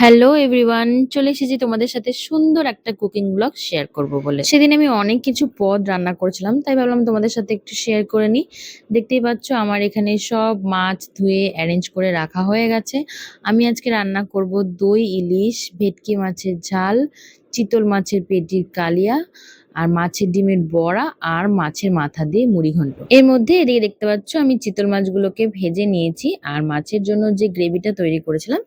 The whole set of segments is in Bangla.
হ্যালো এভরিওয়ান, চলে এসেছি তোমাদের সাথে সুন্দর একটা কুকিং ব্লগ শেয়ার করব বলে। সেদিন আমি অনেক কিছু পদ রান্না করেছিলাম, তাই ভাবলাম তোমাদের সাথে একটু শেয়ার করে নিই। দেখতেই পাচ্ছ আমার এখানে সব মাছ ধুয়ে অ্যারেঞ্জ করে রাখা হয়ে গেছে। আমি আজকে রান্না করব দই, ইলিশ, ভেটকি মাছের ঝাল চিতল মাছের পেটির কালিয়া, আর মাছের ডিমের বড়া, আর মাছের মাথা দিয়ে মুড়ি ঘন্ট। এর মধ্যে এদিকে দেখতে পাচ্ছ, আমি চিতল মাছগুলোকে ভেজে নিয়েছি, আর মাছের জন্য যে গ্রেভিটা তৈরি করেছিলাম,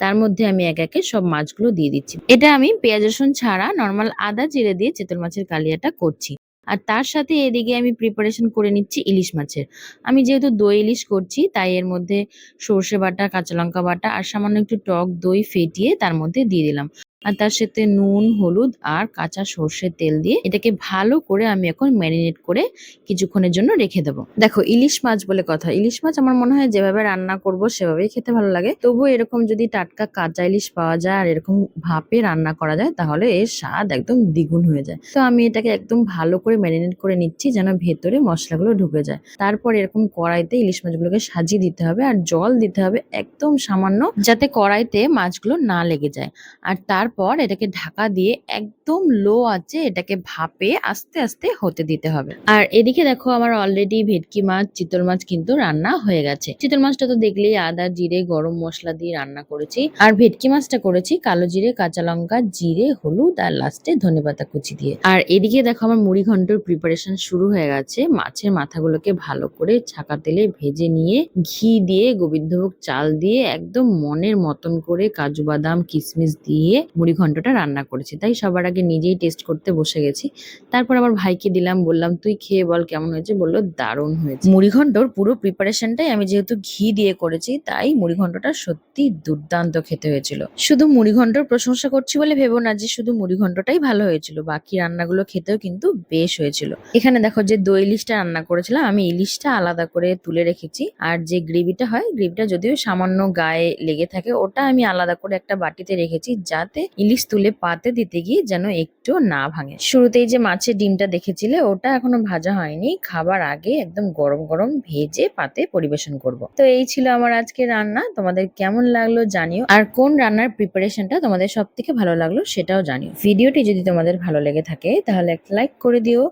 তার মধ্যে আমি এক একে সব মাছগুলো দিয়ে দিচ্ছি। এটা আমি পেঁয়াজ, রসুন ছাড়া নর্মাল আদা জিরে দিয়ে চিতল মাছের কালিয়াটা করছি। আর তার সাথে এদিকে আমি প্রিপারেশন করে নিচ্ছি ইলিশ মাছের। আমি যেহেতু দই ইলিশ করছি, তাই এর মধ্যে সর্ষে বাটা, কাঁচা লঙ্কা বাটা, আর সামান্য একটু টক দই ফেটিয়ে তার মধ্যে দিয়ে দিলাম। আর তার সাথে নুন, হলুদ আর কাঁচা সর্ষের তেল দিয়ে এটাকে ভালো করে আমি এখন ম্যারিনেট করে কিছুক্ষণের জন্য রেখে দেবো। দেখো, ইলিশ মাছ বলে কথা। ইলিশ মাছ আমার মনে হয় যেভাবে রান্না করব সেভাবেই খেতে ভালো লাগে। তবুও এরকম যদি টাটকা কাঁচা ইলিশ পাওয়া যায় আর এরকম ভাপে রান্না করা যায়, তাহলে এর স্বাদ একদম দ্বিগুণ হয়ে যায়। তো আমি এটাকে একদম ভালো করে ম্যারিনেট করে নিচ্ছি যেন ভেতরে মশলাগুলো ঢুকে যায়। তারপর এরকম কড়াইতে ইলিশ মাছগুলোকে সাজিয়ে দিতে হবে আর জল দিতে হবে একদম সামান্য, যাতে কড়াইতে মাছগুলো না লেগে যায়। আর তারপর এটাকে ঢাকা দিয়ে একদম লো আছে এটাকে ভাপে আস্তে আস্তে হতে দিতে হবে। আর এদিকে দেখো আমার অলরেডি ভেটকি মাছ, চিতল মাছ কিন্তু রান্না হয়ে গেছে। চিতল মাছটা তো দেখলেই আদা, জিরে, গরম মশলা দিয়ে রান্না করেছি। আর ভেটকি মাছটা করেছি কালো জিরে, কাঁচা লঙ্কা, জিরে, হলুদ আর লাস্টে ধনেপাতা কুচি দিয়ে। আর এদিকে দেখো আমার মুড়ি ঘন্টর প্রিপারেশন শুরু হয়ে গেছে। মাছের মাথাগুলোকে ভালো করে ছাকা তেলে ভেজে নিয়ে ঘি দিয়ে, গোবিন্দভোগ চাল দিয়ে একদম মনের মতন করে কাজু বাদাম কিশমিশ দিয়ে মুড়ি ঘন্টটা রান্না করেছি। তাই সবার আগে নিজেই টেস্ট করতে বসে গেছি। তারপর আমার ভাইকে দিলাম, বললাম, তুই খেয়ে বল কেমন হয়েছে? বলল, দারুণ হয়েছে। মুড়ি ঘন্টর পুরো প্রিপারেশনটাই আমি যেহেতু ঘি দিয়ে করেছি, তাই মুড়ি ঘন্টটা সত্যি দুর্দান্ত খেতে হয়েছিল। শুধু মুড়ি ঘন্টর প্রশংসা করছি বলে ভেবো না যে, শুধু মুড়ি ঘন্টটাই ভালো হয়েছিল, বাকি রান্নাগুলো খেতেও কিন্তু বেশ হয়েছিল। এখানে দেখো যে দই ইলিশটা রান্না করেছিলাম, আমি ইলিশটা আলাদা করে তুলে রেখেছি, আর যে গ্রেভিটা হয়, গ্রেভিটা যদিও সামান্য গায়ে লেগে থাকে, ওটা আমি আলাদা করে একটা বাটিতে রেখেছি, যাতে ইলিশ তুলে পাতে দিতে গিয়ে যেন একটু না ভাঙে। শুরুতেই যে মাছের ডিমটা দেখেছিলে, ওটা এখনও ভাজা হয়নি। খাবার আগে একদম গরম গরম ভেজে পাতে পরিবেশন করব। তো এই ছিল আমার আজকে রান্না। তোমাদের কেমন লাগল জানিও। আর কোন রান্নার প্রিপারেশনটা তোমাদের সব থেকে ভালো লাগল সেটাও জানিও। ভিডিওটি যদি তোমাদের ভালো লেগে থাকে, তাহলে একটা লাইক করে দিও।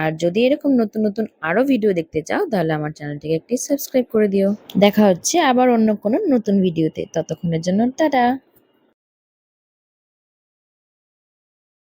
আর যদি এরকম নতুন নতুন আরও ভিডিও দেখতে চাও, তাহলে আমার চ্যানেলটিকে একটি সাবস্ক্রাইব করে দিও। দেখা হচ্ছে আবার অন্য কোনো নতুন ভিডিওতে ততক্ষণের জন্য টাটা!